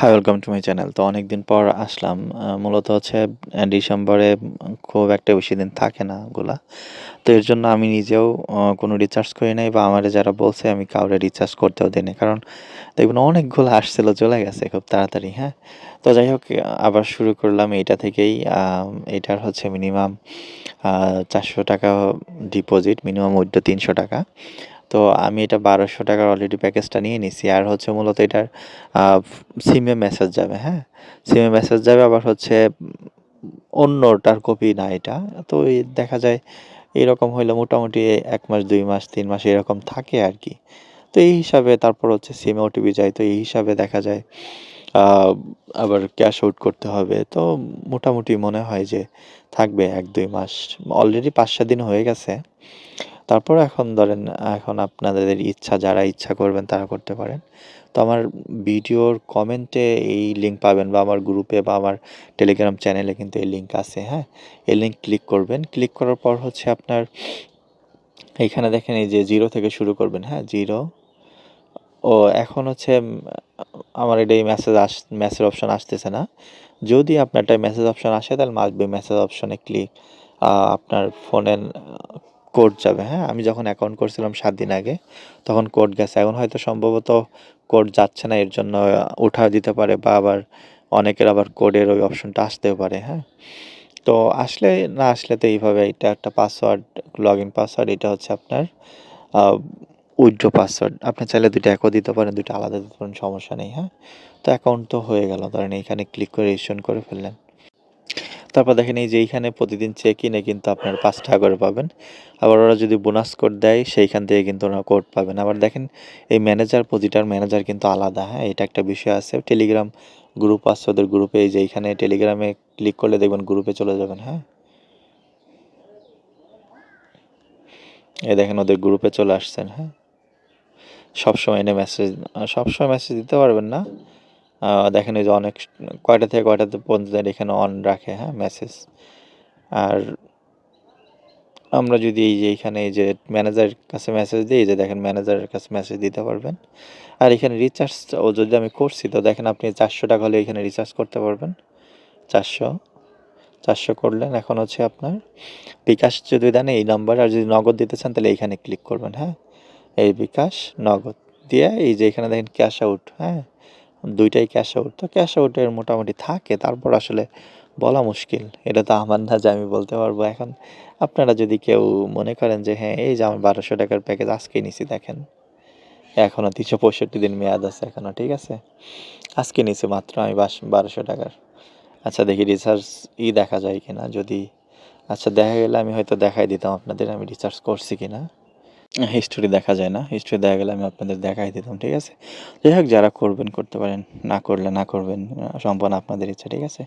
Hi welcome to my channel তো অনেকদিন পর আসলাম মূলত হচ্ছে ডিসেম্বরে খুব একটা বেশি দিন থাকে না ওগুলা। তো এর জন্য আমি নিজেও কোনো রিচার্জ করি নাই বা আমার যারা বলছে আমি কাউরে রিচার্জ করতেও দিই কারণ দেখবেন অনেকগুলো আসছিল, চলে গেছে খুব তাড়াতাড়ি হ্যাঁ? তো যাই হোক, আবার শুরু করলাম এইটা থেকেই এটার হচ্ছে মিনিমাম চারশো টাকা ডিপোজিট মিনিমাম উইথড্র তিনশো টাকা। তো আমি এটা বারোশো টাকার অলরেডি প্যাকেজটা নিয়ে নিছি। আর হচ্ছে মূলত এটার সিমে মেসেজ যাবে হ্যাঁ? সিমে মেসেজ যাবে, আবার হচ্ছে অন্যটার কপি না এটা। তো দেখা যায় এরকম হইলে মোটামুটি এক মাস, দুই মাস, তিন মাস এরকম থাকে আর কি তো এই হিসাবে তারপর হচ্ছে সিমে ওটিপি যায়। তো এই হিসাবে দেখা যায় আবার ক্যাশ আউট করতে হবে। তো মোটামুটি মনে হয় যে থাকবে এক, দুই মাস। অলরেডি পাঁচ, সাত দিন হয়ে গেছে। তারপর এখন ধরেন, এখন আপনাদের ইচ্ছা, যারা ইচ্ছা করবেন তারা করতে পারেন। তো আমার ভিডিওর কমেন্টে এই লিঙ্ক পাবেন বা আমার গ্রুপে বা আমার টেলিগ্রাম চ্যানেলে কিন্তু এই লিঙ্ক আছে হ্যাঁ? এই লিঙ্ক ক্লিক করবেন। ক্লিক করার পর হচ্ছে আপনার এইখানে দেখেন এই যে জিরো থেকে শুরু করবেন হ্যাঁ? জিরো ও, এখন হচ্ছে আমার এটা এই মেসেজ আস মেসেজ অপশন আসতেছে না। যদি আপনারটা মেসেজ অপশন আসে, তাহলে মাসবে মেসেজ অপশনে ক্লিক আপনার ফোনের কোড যাবে হ্যাঁ? আমি যখন অ্যাকাউন্ট করছিলাম সাত দিন আগে, তখন কোড গেছে। এখন হয়তো সম্ভবত কোড যাচ্ছে না, এর জন্য উঠা দিতে পারে বা আবার অনেকের আবার কোডের ওই অপশনটা আসতেও পারে হ্যাঁ? তো আসলে না আসলে তো এইভাবে এটা একটা পাসওয়ার্ড লগ ইন পাসওয়ার্ড এটা হচ্ছে আপনার উইথড্র পাসওয়ার্ড আপনি চাইলে দুটো একও দিতে পারেন দুটো আলাদা দিতে পারেন, সমস্যা নেই হ্যাঁ? তো অ্যাকাউন্ট তো হয়ে গেল, ধরেন এইখানে ক্লিক করে রেজিস্ট্রেশন করে ফেললেন। তারপর দেখেন এই যে এইখানে প্রতিদিন চেক ইনে কিন্তু আপনার পাঁচ টাকা করে পাবেন। আবার ওরা যদি বোনাস কোড দেয়, সেইখান থেকে কিন্তু ওরা কোড পাবেন। আবার দেখেন এই ম্যানেজার প্রতিটার ম্যানেজার কিন্তু আলাদা হ্যাঁ? এটা একটা বিষয় আছে। টেলিগ্রাম গ্রুপ আছে ওদের গ্রুপে এই যে এইখানে টেলিগ্রামে ক্লিক করলে দেখবেন গ্রুপে চলে যাবেন হ্যাঁ? এই দেখেন ওদের গ্রুপে চলে আসছেন হ্যাঁ? সবসময় এনে মেসেজ সবসময় মেসেজ দিতে পারবেন না। দেখেন এই যে অনেক কয়টা থেকে কয়টাতে পর্যন্ত এখানে অন রাখে হ্যাঁ মেসেজ আর আমরা যদি এই যে এখানে এই যে ম্যানেজারের কাছে মেসেজ দিই যে দেখেন ম্যানেজারের কাছে মেসেজ দিতে পারবেন। আর এখানে ও যদি আমি করছি, তো দেখেন আপনি চারশো টাকা হলে এখানে রিচার্জ করতে পারবেন। চারশো। চারশো করলেন, এখন হচ্ছে আপনার বিকাশ যদি দেন এই নাম্বার আর যদি নগদ দিতে চান, তাহলে এইখানে ক্লিক করবেন হ্যাঁ। এই বিকাশ, নগদ দিয়ে এই যে এখানে দেখেন ক্যাশ আউট হ্যাঁ। দুইটাই ক্যাশ আউট তো ক্যাশ আউটের মোটামুটি থাকে, তারপর আসলে বলা মুশকিল। এটা তো আমার না যে আমি বলতে পারব। এখন আপনারা যদি কেউ মনে করেন যে হ্যাঁ এই যে আমি বারোশো টাকার প্যাকেজ আজকে নিছি, দেখেন। এখনও তিনশো পঁয়ষট্টি দিন মেয়াদ আছে এখনও ঠিক আছে? আজকে নিছি মাত্র আমি বাস, বারোশো টাকার। আচ্ছা দেখি রিচার্জ ই দেখা যায় কিনা। যদি আচ্ছা দেখা গেলে আমি হয়তো দেখাই দিতাম আপনাদের, আমি রিচার্জ করছি কিনা। হিস্টোরি দেখা যায় না। হিস্টোরি দেখা গেলে আমি আপনাদের দেখাই দিতাম, ঠিক আছে? যাই হোক, যারা করবেন, করতে পারেন। না করলে না করবেন, সম্পূর্ণ আপনাদের ইচ্ছা, ঠিক আছে?